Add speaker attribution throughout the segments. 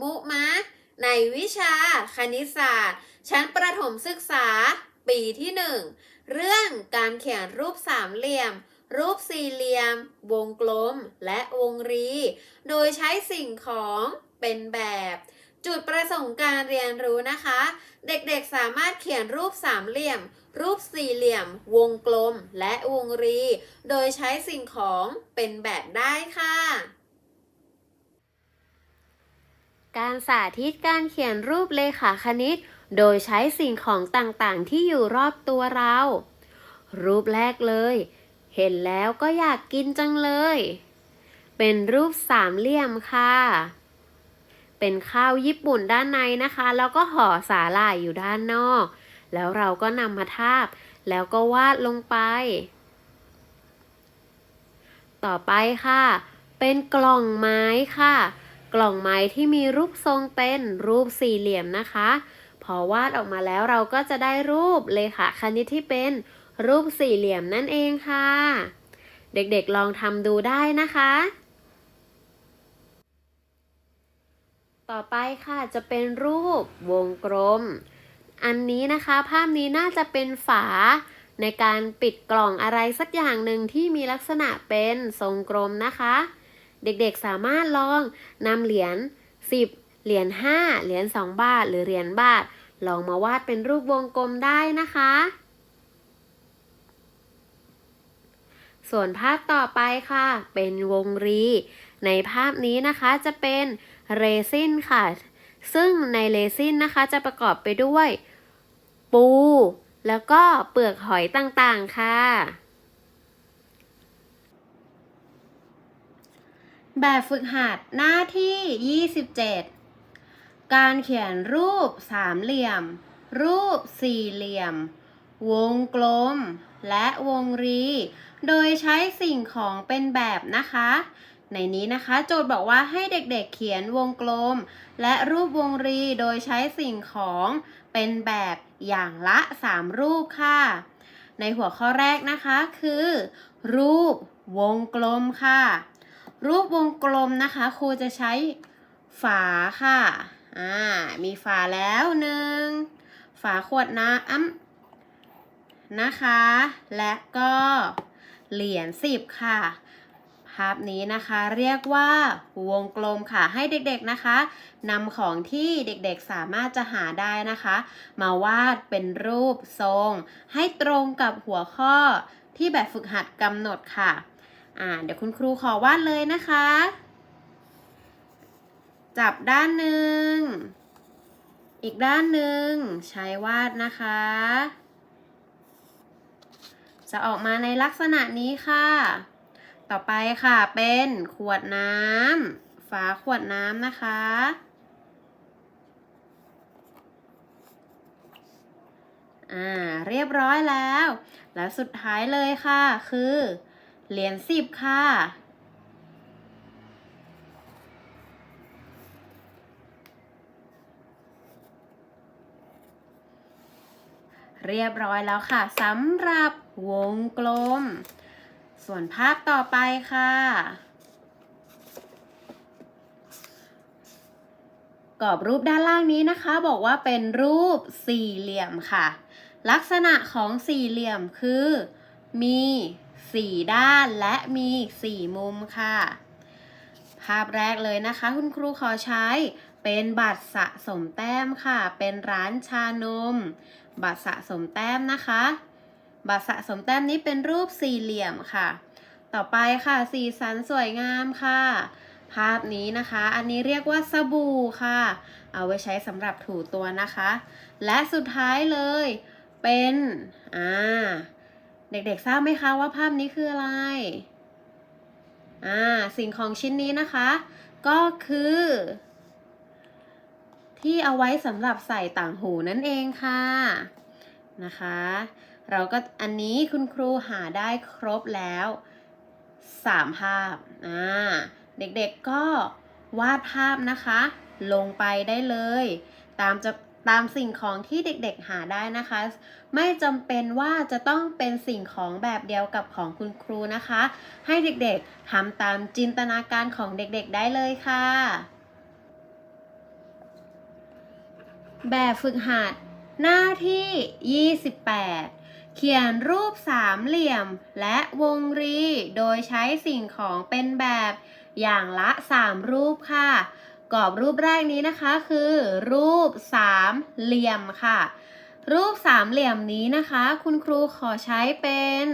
Speaker 1: มุมะ ในวิชาคณิตศาสตร์ ชั้นประถมศึกษาปีที่หนึ่งเรื่องการเขียนรูปสามเหลี่ยม รูปสี่เหลี่ยม วงกลม และวงรี โดยใช้สิ่งของเป็นแบบ จุดประสงค์การเรียนรู้นะคะ เด็กๆสามารถเขียนรูปสามเหลี่ยม รูปสี่เหลี่ยม วงกลม และวงรี โดยใช้สิ่งของเป็นแบบได้ค่ะ การสาธิตการเขียนรูปเลขาคณิต โดยใช้สิ่งของต่างๆ ที่อยู่รอบตัวเรา รูปแรกเลย เห็นแล้วก็อยากกินจังเลย เป็นรูปสามเหลี่ยมค่ะ เป็นข้าวญี่ปุ่นด้านในนะคะ แล้วก็ห่อสาหร่ายอยู่ด้านนอก แล้วเราก็นำมาทาบ แล้วก็วาดลงไป ต่อไปค่ะ เป็นกล่องไม้ค่ะ กล่องไม้ที่มีรูปทรงเป็นรูปสี่เหลี่ยมนะคะ พอวาดออกมาแล้วเราก็จะได้รูปเลยค่ะคณิตที่เป็นรูปสี่เหลี่ยมนั่นเองค่ะ เด็กๆลองทำดูได้นะคะ ต่อไปค่ะจะเป็นรูปวงกลม อันนี้นะคะ ภาพนี้น่าจะเป็นฝาในการปิดกล่องอะไรสักอย่างหนึ่งที่มีลักษณะเป็นทรงกลมนะคะ เด็กๆสามารถลองนำเหรียญ10 เหรียญ5 เหรียญ2บาท หรือเหรียญบาท ลองมาวาดเป็นรูปวงกลมได้นะคะ ส่วนภาพต่อไปค่ะ เป็นวงรี ในภาพนี้นะคะจะเป็นเรซินค่ะ ซึ่งในเรซินนะคะจะประกอบไปด้วย ปู แล้วก็เปลือกหอยต่างๆค่ะ แบบฝึกหัดหน้าที่ 27 การเขียนรูปสามเหลี่ยม รูปสี่เหลี่ยม วงกลม และวงรี โดยใช้สิ่งของเป็นแบบนะคะ ในนี้นะคะโจทย์บอกว่าให้เด็กๆเขียนวงกลม และรูปวงรีโดยใช้สิ่งของเป็นแบบอย่างละ 3 รูปค่ะ ในหัวข้อแรกนะคะคือ รูปวงกลมค่ะ รูปวงกลมนะคะครูจะใช้ฝาค่ะ อ่า มีฝาแล้วหนึ่ง ฝาขวดน้ำนะคะ และก็เหรียญสิบค่ะ ภาพนี้นะคะเรียกว่าวงกลมค่ะ ให้เด็กๆนะคะนำของที่เด็กๆสามารถจะหาได้นะคะ มาวาดเป็นรูปทรง ให้ตรงกับหัวข้อที่แบบฝึกหัดกำหนดค่ะ อ่าเดี๋ยวคุณครูขอวาดเลยนะคะ จับด้านหนึ่ง อีกด้านหนึ่งใช้วาดนะคะ จะออกมาในลักษณะนี้ค่ะ ต่อไปค่ะเป็นขวดน้ำฝาขวดน้ำนะคะอ่าเรียบร้อยแล้ว แล้วสุดท้ายเลยค่ะคือ เหรียญสิบค่ะ เรียบร้อยแล้วค่ะสำหรับวงกลม ส่วนภาพต่อไปค่ะกรอบรูปด้านล่างนี้นะคะบอกว่าเป็นรูปสี่เหลี่ยมค่ะ ลักษณะของสี่เหลี่ยมคือ มีสี่ด้านและมีสี่มุมค่ะ ภาพแรกเลยนะคะ คุณครูขอใช้เป็นบัตรสะสมแต้มค่ะ เป็นร้านชานม บัตรสะสมแต้มนะคะ บัตรสะสมแต้มนี้เป็นรูปสี่เหลี่ยมค่ะ ต่อไปค่ะ สีสันสวยงามค่ะ ภาพนี้นะคะ อันนี้เรียกว่าสบู่ค่ะ เอาไว้ใช้สำหรับถูตัวนะคะ และสุดท้ายเลย เป็น อ่า เด็กๆ ทราบไหมคะว่าภาพนี้คืออะไร อ่า สิ่งของชิ้นนี้นะคะ ก็คือ ที่เอาไว้สำหรับใส่ต่างหูนั่นเองค่ะ นะคะ เราก็อันนี้คุณครูหาได้ครบแล้ว 3 ภาพ อ่า เด็กๆก็วาดภาพนะคะ ลงไปได้เลย ตามจะ ตามสิ่งของที่เด็กๆหาได้นะคะ ไม่จำเป็นว่าจะต้องเป็นสิ่งของแบบเดียวกับของคุณครูนะคะ ให้เด็กๆทำตามจินตนาการของเด็กๆได้เลยค่ะ แบบฝึกหัดหน้าที่ 28เขียนรูปสามเหลี่ยมและวงรี โดยใช้สิ่งของเป็นแบบอย่างละ 3 รูปค่ะ กรอบรูปแรกนี้นะคะคือ รูปสามเหลี่ยมค่ะ รูปสามเหลี่ยมนี้นะคะ คุณครูขอใช้เป็น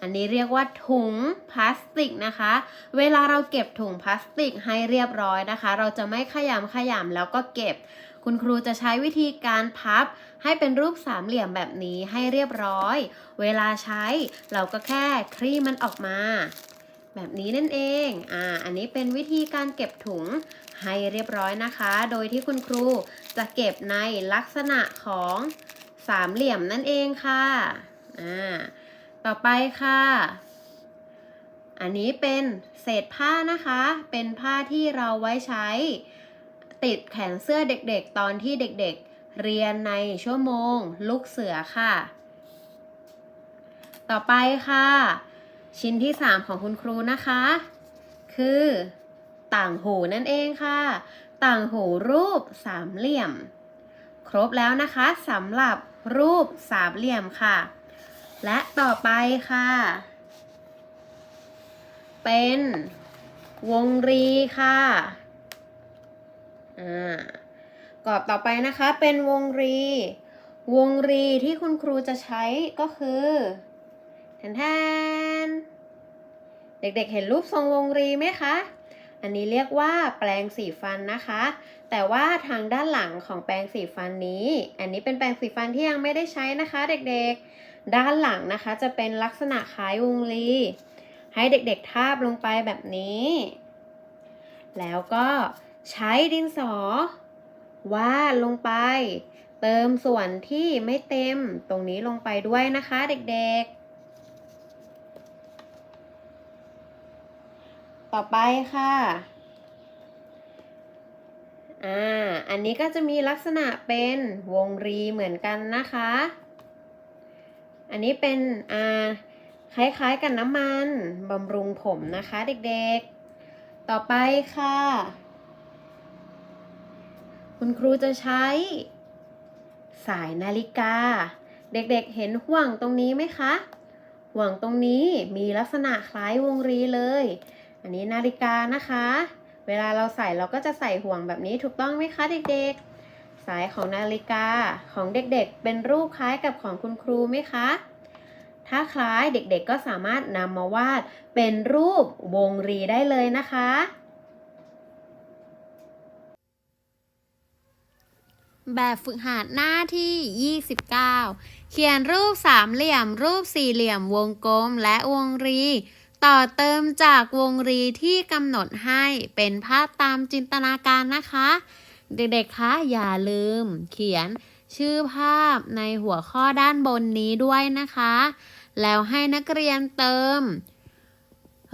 Speaker 1: อันนี้เรียกว่าถุงพลาสติกนะคะ เวลาเราเก็บถุงพลาสติกให้เรียบร้อยนะคะ เราจะไม่ขยำขยำแล้วก็เก็บ คุณครูจะใช้วิธีการพับ ให้เป็นรูปสามเหลี่ยมแบบนี้ให้เรียบร้อย เวลาใช้เราก็แค่คลี่มันออกมา แบบนี้นั่นเอง อ่า อันนี้เป็นวิธีการเก็บถุงให้เรียบร้อยนะคะ โดยที่คุณครูจะเก็บในลักษณะของสามเหลี่ยมนั่นเองค่ะ อ่า ต่อไปค่ะ อันนี้เป็นเศษผ้านะคะ เป็นผ้าที่เราไว้ใช้ ติดแขนเสื้อเด็กๆ ตอนที่เด็กๆ เรียนในชั่วโมง ลูกเสือค่ะ ต่อไปค่ะ ชิ้นที่ 3 ของคุณครูนะคะ คือ ต่างหูนั่นเองค่ะ ต่างหูรูปสามเหลี่ยม ครบแล้วนะคะสำหรับรูปสามเหลี่ยมค่ะ และต่อไปค่ะ เป็นวงรีค่ะอ่ากรอบต่อไปนะคะเป็นวงรี วงรีที่คุณครูจะใช้ก็คือแทนแทน เด็กๆ เห็นรูปทรงวงรีไหมคะ อันนี้เรียกว่าแปรงสีฟันนะคะ แต่ว่าทางด้านหลังของแปรงสีฟันนี้ อันนี้เป็นแปรงสีฟันที่ยังไม่ได้ใช้นะคะ เด็กๆ ด้านหลังนะคะ จะเป็นลักษณะคล้ายวงรี ให้เด็กๆทาบลงไปแบบนี้ แล้วก็ใช้ดินสอ วาดลงไป เติมส่วนที่ไม่เต็มตรงนี้ลงไปด้วยนะคะ เด็กๆ ต่อไปค่ะ อ่า อันนี้ก็จะมีลักษณะเป็นวงรีเหมือนกันนะคะ อันนี้เป็น อ่า คล้ายๆ กับน้ำมันบำรุงผมนะคะเด็กๆ ต่อไปค่ะ คุณครูจะใช้ สายนาฬิกา เด็กๆ เห็นห่วงตรงนี้ไหมคะ ห่วงตรงนี้มีลักษณะคล้ายวงรีเลย อันนี้นาฬิกานะคะ เวลาเราใส่เราก็จะใส่ห่วงแบบนี้ถูกต้องไหมคะเด็กๆ สายของนาฬิกาของเด็กๆ เป็นรูปคล้ายกับของคุณครูไหมคะ ถ้าคล้ายเด็กๆก็สามารถนำมาวาดเป็นรูปวงรีได้เลยนะคะ แบบฝึกหัดหน้าที่ 29 เขียนรูปสามเหลี่ยม รูปสี่เหลี่ยม วงกลม และวงรี ต่อเติมจากวงรีที่กำหนดให้เป็นภาพตามจินตนาการนะคะ เด็กๆคะอย่าลืม เขียนชื่อภาพในหัวข้อด้านบนนี้ด้วยนะคะ แล้วให้นักเรียนเติม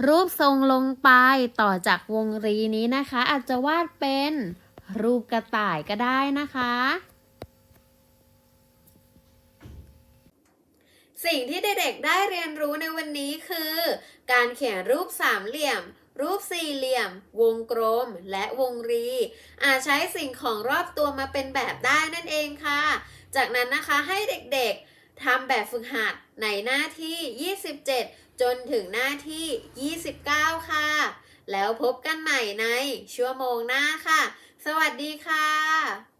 Speaker 1: รูปทรงลงไปต่อจากวงรีนี้นะคะ อาจจะวาดเป็นรูปกระต่ายก็ได้นะคะ สิ่งที่เด็กๆได้เรียนรู้ในวันนี้คือ การเขียนรูปสามเหลี่ยม รูปสี่เหลี่ยม วงกลม และวงรี อาจใช้สิ่งของรอบตัวมาเป็นแบบได้นั่นเองค่ะ จากนั้นนะคะให้เด็กๆทำแบบฝึกหัดในหน้าที่ 27 จนถึงหน้าที่ 29 ค่ะ แล้วพบกันใหม่ในชั่วโมงหน้าค่ะ สวัสดีค่ะ